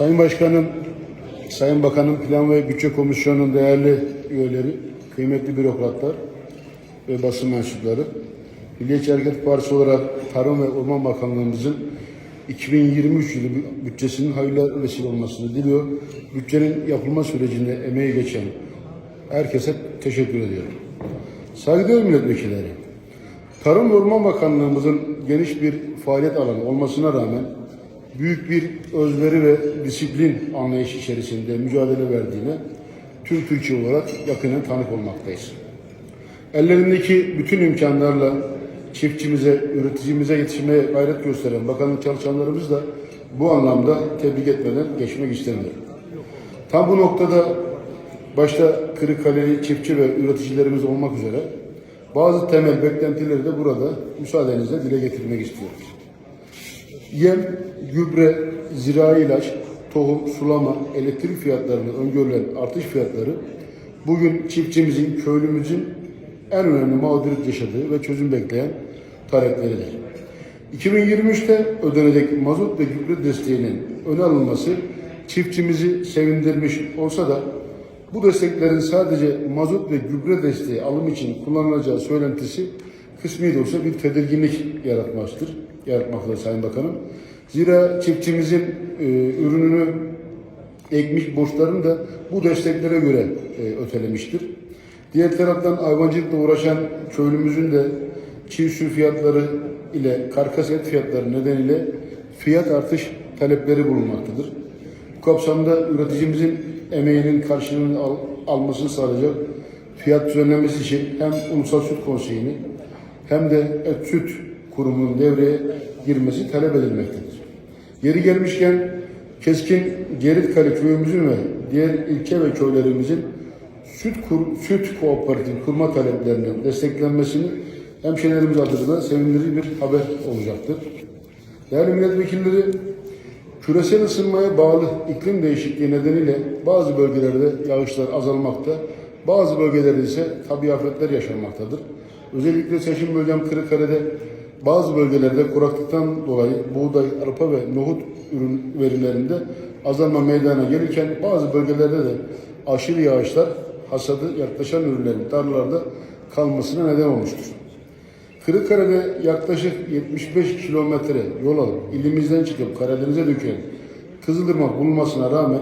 Sayın Başkanım, Sayın Bakanım, Plan ve Bütçe Komisyonu'nun değerli üyeleri, kıymetli bürokratlar ve basın mensupları, Milliyetçi Hareket Partisi olarak Tarım ve Orman Bakanlığımızın 2023 yılı bütçesinin hayırlı vesile olmasını diliyor. Bütçenin yapılma sürecinde emeği geçen herkese teşekkür ediyorum. Saygıdeğer milletvekilleri, Tarım ve Orman Bakanlığımızın geniş bir faaliyet alanı olmasına rağmen büyük bir özveri ve disiplin anlayışı içerisinde mücadele verdiğine tüm Türkiye olarak yakından tanık olmaktayız. Ellerindeki bütün imkanlarla çiftçimize, üreticimize yetişmeye gayret gösteren bakanlık çalışanlarımız da bu anlamda tebrik etmeden geçmek istemiyorum. Tam bu noktada başta Kırıkkaleli çiftçi ve üreticilerimiz olmak üzere bazı temel beklentileri de burada müsaadenizle dile getirmek istiyoruz. Yem, gübre, zirai ilaç, tohum, sulama, elektrik fiyatlarını öngörülen artış fiyatları bugün çiftçimizin, köylümüzün en önemli mağduriyet yaşadığı ve çözüm bekleyen talepleridir. 2023'te ödenecek mazot ve gübre desteğinin öne alınması çiftçimizi sevindirmiş olsa da bu desteklerin sadece mazot ve gübre desteği alım için kullanılacağı söylentisi kısmi de olsa bir tedirginlik yaratmıştır, yaratmaktadır Sayın Bakanım. Zira çiftçimizin e, ürününü ekmiş borçlarını da bu desteklere göre e, ötelemiştir. Diğer taraftan hayvancılıkla uğraşan köylümüzün de çiğ süt fiyatları ile karkas et fiyatları nedeniyle fiyat artış talepleri bulunmaktadır. Bu kapsamda üreticimizin emeğinin karşılığını al, almasını sağlayacak fiyat düzenlemesi için hem Ulusal Süt Konseyi'ni hem de Et Süt Kurumu'nun devreye girmesi talep edilmektedir. Yeri gelmişken Keskin Geritkale köyümüzün ve diğer ilçe ve köylerimizin süt, kur, süt kooperatif kurma taleplerinin desteklenmesini hemşehrilerimiz adına sevindirici bir haber olacaktır. Değerli milletvekilleri, küresel ısınmaya bağlı iklim değişikliği nedeniyle bazı bölgelerde yağışlar azalmakta, bazı bölgelerde ise tabi afetler yaşanmaktadır. Özellikle seçim bölgem Kırıkkale'de bazı bölgelerde kuraklıktan dolayı buğday, arpa ve nohut ürün verilerinde azalma meydana gelirken bazı bölgelerde de aşırı yağışlar hasadı yaklaşan ürünlerin tarlalarda kalmasına neden olmuştur. Kırıkkale'de yaklaşık 75 kilometre yol alıp ilimizden çıkıp Karadeniz'e dökülen Kızılırmak bulunmasına rağmen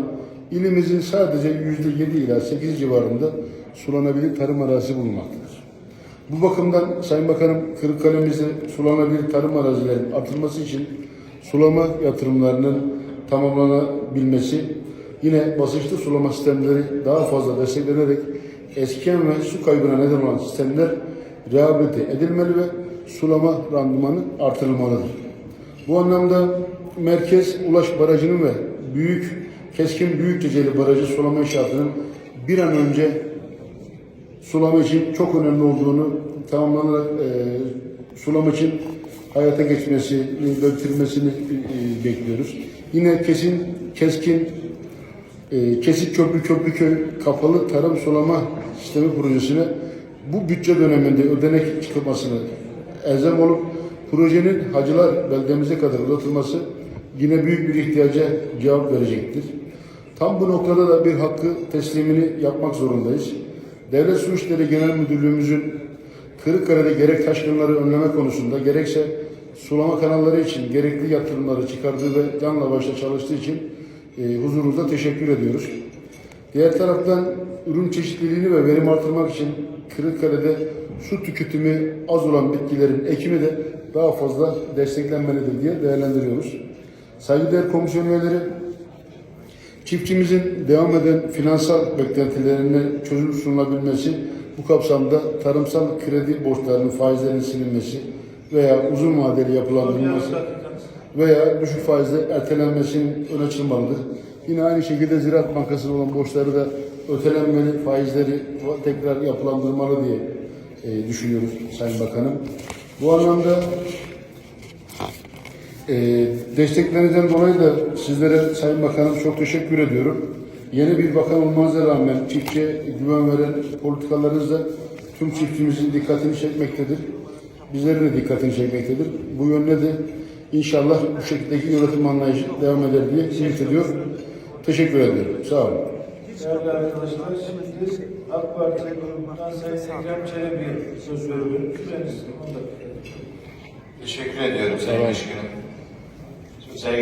ilimizin sadece %7 ila 8 civarında sulanabilir tarım arazisi bulunmaktadır. Bu bakımdan Sayın Bakanım Kırıkkale'mizde sulanabilir tarım arazilerinin artırılması için sulama yatırımlarının tamamlanabilmesi, yine basınçlı sulama sistemleri daha fazla desteklenerek eskiyen ve su kaybına neden olan sistemler rehabilite edilmeli ve sulama randımanı artırılmalıdır. Bu anlamda Merkez Ulaş Barajı'nın ve Büyük Keskin Büyükceceli Barajı sulama inşaatının bir an önce sulama için çok önemli olduğunu tamamlanarak e, sulama için hayata geçmesini ve bitirilmesini e, bekliyoruz. Yine kesin keskin e, Kesik Köprü Köprüköy kapalı tarım sulama sistemi projesine bu bütçe döneminde ödenek çıkılmasını elzem olup projenin Hacılar beldemize kadar uzatılması yine büyük bir ihtiyaca cevap verecektir. Tam bu noktada da bir hakkı teslimini yapmak zorundayız. Devlet Su İşleri Genel Müdürlüğümüzün Kırıkkale'de gerek taşkınları önleme konusunda gerekse sulama kanalları için gerekli yatırımları çıkardığı ve canla başla çalıştığı için e, huzurunuzda teşekkür ediyoruz. Diğer taraftan ürün çeşitliliğini ve verim artırmak için Kırıkkale'de su tüketimi az olan bitkilerin ekimi de daha fazla desteklenmelidir diye değerlendiriyoruz. Saygıdeğer komisyon üyeleri, çiftçimizin devam eden finansal beklentilerine çözüm sunulabilmesi, bu kapsamda tarımsal kredi borçlarının faizlerinin silinmesi veya uzun vadeli yapılandırılması veya düşük faizle ertelenmesinin öne çıkmalıdır. Yine aynı şekilde Ziraat Bankası'nın olan borçları da ötelenmeli, faizleri tekrar yapılandırmalı diye e, düşünüyoruz Sayın Bakanım. Bu anlamda e, desteklerinizden dolayı da sizlere Sayın Bakanım çok teşekkür ediyorum. Yeni bir bakan olmanıza rağmen çiftçiye güven veren politikalarınız da tüm çiftçimizin dikkatini çekmektedir. Bizlerin de dikkatini çekmektedir. Bu yönde de inşallah bu şekildeki yönetim anlayışı devam eder diye ümit ediyor. Teşekkür ediyorum. Sağ olun. Değerli arkadaşlar, şimdi AK Parti grubundan Sayın Ekrem Çelebi'ye söz veriyorum. Süreniz 10 dakika. Teşekkür ediyorum Sayın Başkanım. say